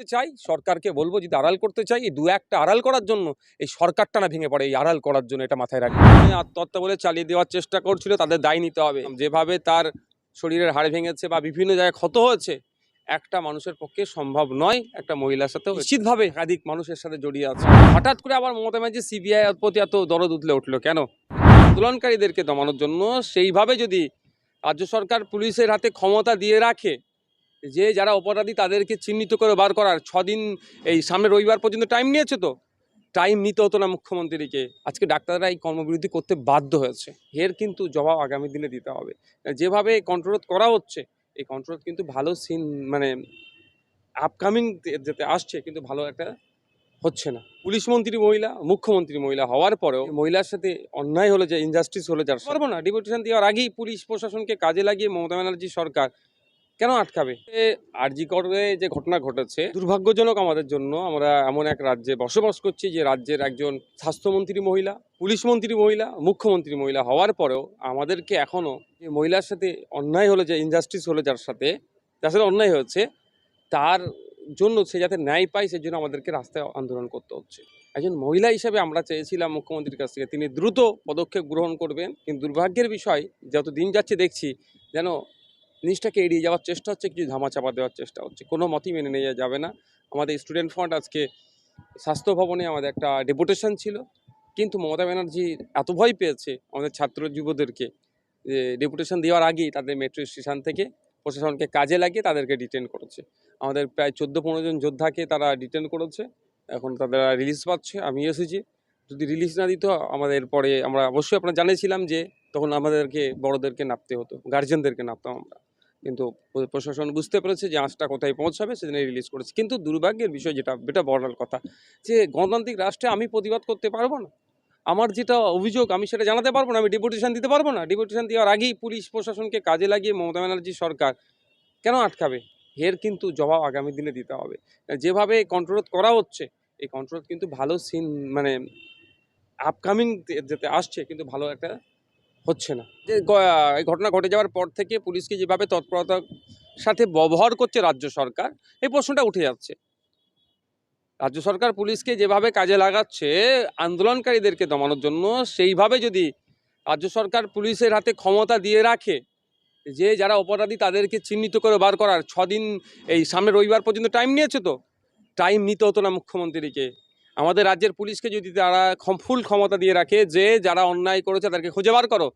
করতে চাই, সরকারকে বলব যদি আড়াল করতে চাই, এই দু একটা আড়াল করার জন্য এই সরকারটা না ভেঙে পড়ে, এই আড়াল করার জন্য এটা মাথায় রাখবে। আত্মহত্যা বলে চালিয়ে দেওয়ার চেষ্টা করছিল, তাদের দায় নিতে হবে। যেভাবে তার শরীরের হাড় ভেঙেছে বা বিভিন্ন জায়গায় ক্ষত হয়েছে, একটা মানুষের পক্ষে সম্ভব নয়, একটা মহিলার সাথে নিশ্চিতভাবে একাধিক মানুষের সাথে জড়িয়ে আছে। হঠাৎ করে আবার মমতা ব্যানার্জি সিবিআই প্রতি এত দরদ উঠলে উঠল কেন? আন্দোলনকারীদেরকে দমানোর জন্য সেইভাবে যদি রাজ্য সরকার পুলিশের হাতে ক্ষমতা দিয়ে রাখে যে যারা অপরাধী তাদেরকে চিহ্নিত করে বার করার ছদিন এই সামনে রবিবার পর্যন্ত টাইম নিয়েছে তো? টাইম নিতে হতো না মুখ্যমন্ত্রীকে। আজকে ডাক্তাররা এই কর্মবিরতি করতে বাধ্য হয়েছে। এর কিন্তু জবাব আগামী দিনে দিতে হবে। যেভাবে কন্ট্রোল করা হচ্ছে, এই কন্ট্রোল কিন্তু ভালো সিন মানে আপকামিং যেতে আসছে কিন্তু ভালো একটা হচ্ছে না। পুলিশ মন্ত্রী মহিলা, মুখ্যমন্ত্রী মহিলা হওয়ার পরেও মহিলার সাথে অন্যায় হলো যে ইনজাস্টিস হলো যার পারব না। ডিপুটেশন দেওয়ার আগেই পুলিশ প্রশাসনকে কাজে লাগিয়ে মমতা ব্যানার্জি সরকার কেন আটকাবে? আরজি করে যে ঘটনা ঘটেছে, দুর্ভাগ্যজনক আমাদের জন্য আমরা এমন এক রাজ্যে বসবাস করছি যে রাজ্যের একজন স্বাস্থ্যমন্ত্রী মহিলা, পুলিশ মন্ত্রী মহিলা, মুখ্যমন্ত্রী মহিলা হওয়ার পরেও আমাদেরকে এখনও যে মহিলার সাথে অন্যায় হলো, যে ইনজাস্টিস হলো যার সাথে যার সাথে অন্যায় হয়েছে, তার জন্য সে যাতে ন্যায় পায়, সেই জন্য আমাদেরকে রাস্তায় আন্দোলন করতে হচ্ছে। একজন মহিলা হিসেবে আমরা চেয়েছিলাম মুখ্যমন্ত্রীর কাছ থেকে, তিনি দ্রুত পদক্ষেপ গ্রহণ করবেন, কিন্তু দুর্ভাগ্যের বিষয় যত দিন যাচ্ছে দেখছি যেন জিনিসটাকে এড়িয়ে যাওয়ার চেষ্টা হচ্ছে, কিছু ধামাচাপা দেওয়ার চেষ্টা হচ্ছে। কোনো মতেই মেনে নেওয়া যাবে না। আমাদের স্টুডেন্ট ফান্ড আজকে স্বাস্থ্য ভবনে আমাদের একটা ডেপুটেশন ছিল। কিন্তু মমতা ব্যানার্জি এত ভয় পেয়েছে আমাদের ছাত্র যুবদেরকে যে ডেপুটেশন দেওয়ার আগেই তাদের মেট্রো স্টেশন থেকে প্রশাসনকে কাজে লাগিয়ে তাদেরকে ডিটেন করেছে। আমাদের প্রায় চোদ্দ পনেরো জন যোদ্ধাকে তারা ডিটেন করেছে। এখন তারা রিলিজ পাচ্ছে আমি এসেছি। যদি রিলিজ না দিত, আমাদের পরে আমরা অবশ্যই আপনারা জানিয়েছিলাম যে তখন আমাদেরকে, বড়দেরকে নাপতে হতো গার্জেনদেরকে নাপতাম আমরা। কিন্তু প্রশাসন বুঝতে পেরেছে যে আঁচটা কোথায় পৌঁছাবে সেদিনে রিলিজ করেছে। কিন্তু দুর্ভাগ্যের বিষয় যেটা এটা বড়ার কথা, যে গণতান্ত্রিক রাষ্ট্রে আমি প্রতিবাদ করতে পারব না। আমার যেটা অভিযোগ, আমি সেটা জানাতে পারব না, আমি ডেপুটেশন দিতে পারব না। ডেপুটেশন দেওয়ার আগেই পুলিশ প্রশাসনকে কাজে লাগিয়ে মমতা ব্যানার্জি সরকার কেন আটকাবে? এর কিন্তু জবাব আগামী দিনে দিতে হবে। যেভাবে কন্ট্রোল করা হচ্ছে, এই কন্ট্রোল কিন্তু ভালো সিন মানে আপকামিং যেতে আসছে, কিন্তু ভালো একটা হচ্ছে না। যে এই ঘটনা ঘটে যাওয়ার পর থেকে পুলিশকে যেভাবে তৎপরতার সাথে ব্যবহার করছে রাজ্য সরকার, এই প্রশ্নটা উঠে যাচ্ছে। রাজ্য সরকার পুলিশকে যেভাবে কাজে লাগাচ্ছে, আন্দোলনকারীদেরকে দমানোর জন্য, সেইভাবে যদি রাজ্য সরকার পুলিশের হাতে ক্ষমতা দিয়ে রাখে, যে যারা অপরাধী তাদেরকে চিহ্নিত করে বার করার, ছদিন, এই সামনে রবিবার পর্যন্ত টাইম নিয়েছে তো? টাইম নিতে হতো না মুখ্যমন্ত্রীকে। আমাদের রাজ্যের পুলিশকে যদি তারা ফুল ক্ষমতা দিয়ে রাখে যে যারা অন্যায় করেছে তাদেরকে খুঁজে বার করো।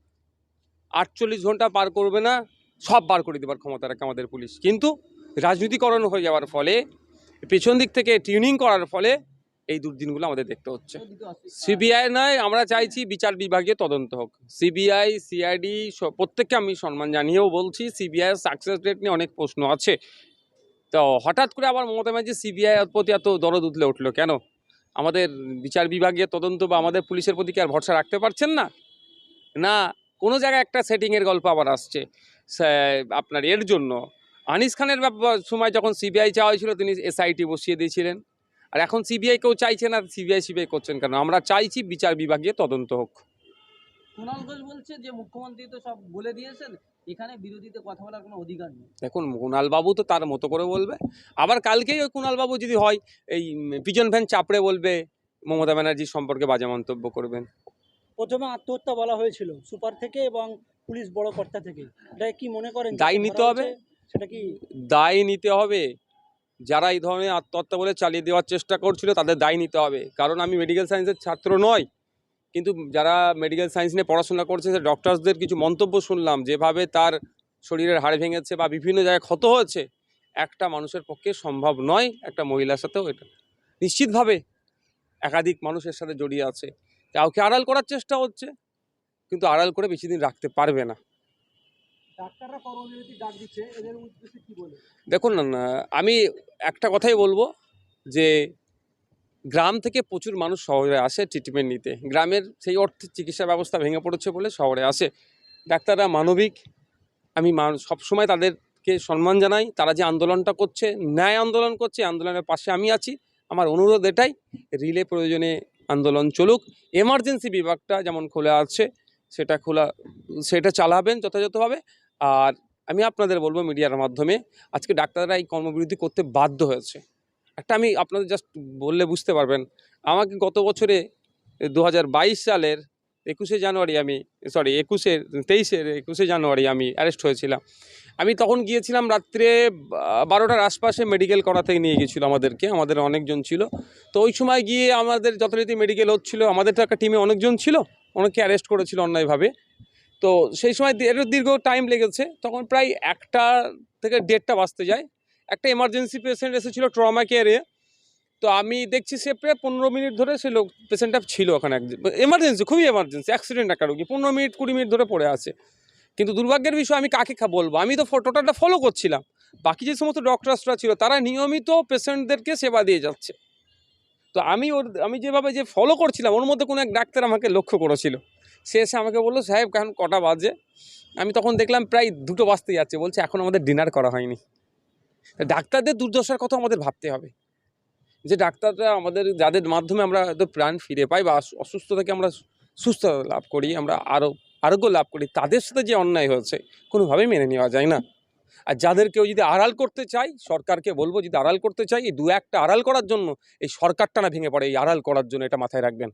আটচল্লিশ ঘণ্টা পার করবে না, সব বার করে দেবার ক্ষমতা রাখে আমাদের পুলিশ। কিন্তু রাজনীতিকরণ হয়ে যাওয়ার ফলে, পেছন দিক থেকে টিউনিং করার ফলে এই দুর্দিনগুলো আমাদের দেখতে হচ্ছে। সিবিআই নয়, আমরা চাইছি বিচার বিভাগীয় তদন্ত হোক। সিবিআই সিআইডি প্রত্যেককে আমি সম্মান জানিয়েও বলছি সিবিআই সাকসেস রেট নিয়ে অনেক প্রশ্ন আছে। তো হঠাৎ করে আবার মমতা ব্যানার্জি সিবিআই প্রতি এত দরদ উঠলে উঠল কেন? আমাদের বিচার বিভাগীয় তদন্ত বা আমাদের পুলিশের প্রতি কি আর ভরসা রাখতে পারছেন না? না, কোনো জায়গায় একটা সেটিংয়ের গল্প আবার আসছে আপনার এর জন্য। আনিস খানের ব্যাপার সময় যখন সিবিআই চাওয়া হয়েছিল, তিনি এসআইটি বসিয়ে দিয়েছিলেন। আর এখন সিবিআই কেউ চাইছে না সিবিআই সিবিআই করছেন কেন? আমরা চাইছি বিচার বিভাগীয় তদন্ত হোক। কুণাল ঘোষ বলছে যে মুখ্যমন্ত্রী তো সব বলে দিয়েছেন এখানে বিরোধীতে কথা বলার কোনো অধিকার নেই। দেখুন কুণালবাবু তো তার মতো করে বলবে। আবার কালকেই ওই কুণালবাবু যদি হয় এই পিজন ভ্যান চাপড়ে বলবে মমতা ব্যানার্জি সম্পর্কে বাজে মন্তব্য করবেন। প্রথমে আত্মহত্যা বলা হয়েছিল সুপার থেকে এবং পুলিশ বড় কর্তা থেকে। এটা কি মনে করেন দায় নিতে হবে। সেটা কি দায় নিতে হবে। যারা এই ধরনের আত্মহত্যা বলে চালিয়ে দেওয়ার চেষ্টা করছিল তাদের দায় নিতে হবে। কারণ আমি মেডিকেল সায়েন্সের ছাত্র নয়। কিন্তু যারা মেডিকেল সায়েন্স নিয়ে পড়াশোনা করছে সে ডক্টরসদের কিছু মন্তব্য শুনলাম যেভাবে তার শরীরের হাড় ভেঙেছে বা বিভিন্ন জায়গায় ক্ষত হয়েছে একটা মানুষের পক্ষে সম্ভব নয় একটা মহিলার সাথেও এটা। নিশ্চিতভাবে একাধিক মানুষের সাথে জড়িয়ে আছে। কাউকে আড়াল করার চেষ্টা হচ্ছে কিন্তু আড়াল করে বেশি দিন রাখতে পারবে না। দেখুন না, আমি একটা কথাই বলব যে গ্রাম থেকে প্রচুর মানুষ শহরে আসে ট্রিটমেন্ট নিতে। গ্রামের সেই অর্থে চিকিৎসা ব্যবস্থা ভেঙে পড়েছে বলে শহরে আসে। ডাক্তাররা মানবিক, আমি সবসময় তাদেরকে সম্মান জানাই। তারা যে আন্দোলনটা করছে, ন্যায় আন্দোলন করছে আন্দোলনের পাশে আমি আছি। আমার অনুরোধ এটাই, রিলে প্রয়োজনে আন্দোলন চলুক। এমার্জেন্সি বিভাগটা যেমন খোলা আছে, সেটা খোলা, সেটা চালাবেন যথাযথভাবে। আর আমি আপনাদের বলব মিডিয়ার মাধ্যমে, আজকে ডাক্তাররা এই কর্মবিরতি করতে বাধ্য হয়েছে। একটা আমি আপনাদের জাস্ট বললে বুঝতে পারবেন। আমাকে গত বছরে দু হাজার বাইশ সালের একুশে জানুয়ারি আমি সরি একুশে তেইশের একুশে জানুয়ারি আমি অ্যারেস্ট হয়েছিলাম। আমি তখন গিয়েছিলাম রাত্রে বারোটার আশপাশে মেডিকেল করাতে নিয়ে গিয়েছিল আমাদেরকে, আমাদের অনেকজন ছিল। তো ওই সময় গিয়ে আমাদের যথারীতি মেডিকেল হচ্ছিল আমাদের তো একটা টিমে অনেকজন ছিল অনেকে অ্যারেস্ট করেছিল অন্যায়ভাবে। তো সেই সময় এর দীর্ঘ টাইম লেগেছে, তখন প্রায় একটা থেকে দেড়টা বাজতে যায়। একটা এমার্জেন্সি পেশেন্ট এসেছিল ট্রমা কেয়ারে তো আমি দেখছি সে প্রায় পনেরো মিনিট ধরে সে লোক পেশেন্টটা ছিল ওখানে এমার্জেন্সি খুবই এমার্জেন্সি অ্যাক্সিডেন্ট একটা রোগী। পনেরো মিনিট, কুড়ি মিনিট ধরে পড়ে আছে। কিন্তু দুর্ভাগ্যের বিষয়, আমি কাকে খা, বলব? আমি তো টোটালটা ফলো করছিলাম। বাকি যে সমস্ত ডক্টরসরা ছিল, তারা নিয়মিত পেশেন্টদেরকে সেবা দিয়ে যাচ্ছে। তো আমি ওর, আমি যেভাবে যে ফলো করছিলাম, ওর মধ্যে কোনো এক ডাক্তার আমাকে লক্ষ্য করেছিল। সে এসে আমাকে বলল, সাহেব এখন কটা বাজে? আমি তখন দেখলাম প্রায় দুটো বাজতে যাচ্ছে। বলছে, এখন আমাদের ডিনার করা হয়নি। ডাক্তারদের দুর্দশার কথা আমাদের ভাবতে হবে। যে ডাক্তাররা আমাদের, যাদের মাধ্যমে আমরা হয়তো প্রাণ ফিরে পাই বা অসু- অসুস্থ থেকে আমরা সুস্থতা লাভ করি, আমরা আরও আরোগ্য লাভ করি, তাদের সাথে যে অন্যায় হয়েছে, কোনোভাবেই মেনে নেওয়া যায় না। আর যাদের কেউ যদি আড়াল করতে চাই সরকারকে বলব যদি আড়াল করতে চাই এই দু একটা আড়াল করার জন্য এই সরকারটা না ভেঙে পড়ে, এই আড়াল করার জন্য এটা মাথায় রাখবেন।